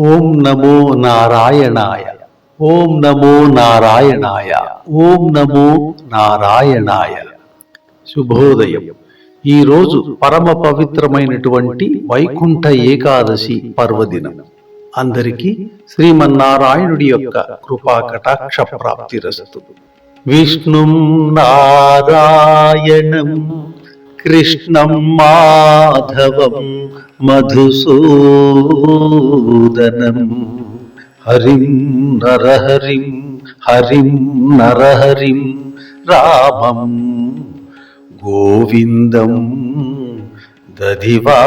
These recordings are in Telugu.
ఓం నమో నారాయణాయ. ఓం నమో నారాయణాయ. ఓం నమో నారాయణాయ. శుభోదయం. ఈరోజు పరమ పవిత్రమైనటువంటి వైకుంఠ ఏకాదశి పర్వదినం. అందరికీ శ్రీమన్నారాయణుడి యొక్క కృపా కటాక్ష ప్రాప్తిరస్తు. విష్ణుం నారాయణం కృష్ణం మాధవం మధుసూదనం. హరిం నరహరిం హరిం నరహరిం రామం గోవిందం దధివామనం.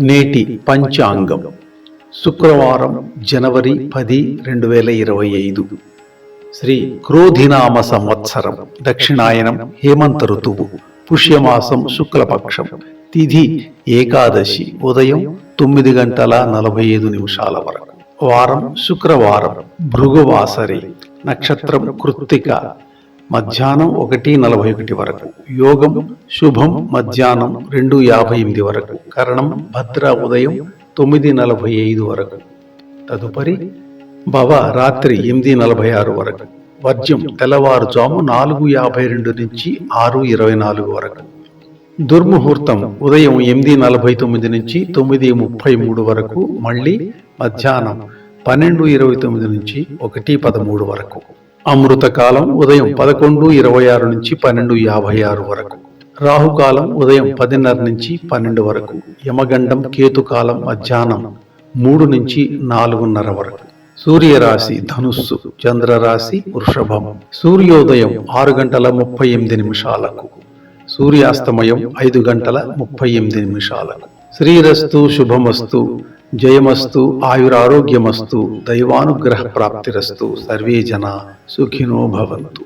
నేటి పంచాంగం శుక్రవారం జనవరి పది రెండు వేల ఇరవై ఐదు. శ్రీ క్రోధినామ సంవత్సరం దక్షిణాయనం హేమంత ఋతువు పుష్యమాసం శుక్లపక్షం తిథి ఏకాదశి ఉదయం తొమ్మిది గంటల నలభై ఐదు నిమిషాల వరకు. వారం శుక్రవారం భృగువాసరి నక్షత్రం కృత్తిక మధ్యాహ్నం ఒకటి నలభై ఒకటి వరకు. యోగం శుభం మధ్యాహ్నం రెండు యాభై ఎనిమిది వరకు. కరణం భద్ర ఉదయం తొమ్మిది నలభై ఐదు వరకు. తదుపరి భవ రాత్రి ఎనిమిది నలభై ఆరు వరకు. వర్జ్యం తెల్లవారుజాము నాలుగు యాభై రెండు నుంచి ఆరు ఇరవై నాలుగు వరకు. దుర్ముహూర్తం ఉదయం ఎనిమిది నలభై తొమ్మిది నుంచి తొమ్మిది ముప్పై మూడు వరకు మళ్ళీ మధ్యాహ్నం పన్నెండు ఇరవై తొమ్మిది నుంచి ఒకటి పదమూడు వరకు. అమృతకాలం ఉదయం పదకొండు ఇరవై ఆరు నుంచి పన్నెండు యాభై ఆరు వరకు. రాహుకాలం ఉదయం పదిన్నర నుంచి పన్నెండు వరకు. యమగండం కేతుకాలం మధ్యాహ్నం మూడు నుంచి నాలుగున్నర వరకు. సూర్యరాశి ధనుస్సు చంద్రరాశి వృషభం. సూర్యోదయం ఆరు గంటల ముప్పై ఎనిమిది నిమిషాలకు. సూర్యాస్తమయం ఐదు గంటల ముప్పై ఎనిమిది నిమిషాలకు. శ్రీరస్తు శుభమస్తు. జయమస్తు. ఆయురారోగ్యమస్తు. దైవానుగ్రహ ప్రాప్తిరస్తు సర్వే జన సుఖినో భవంతు.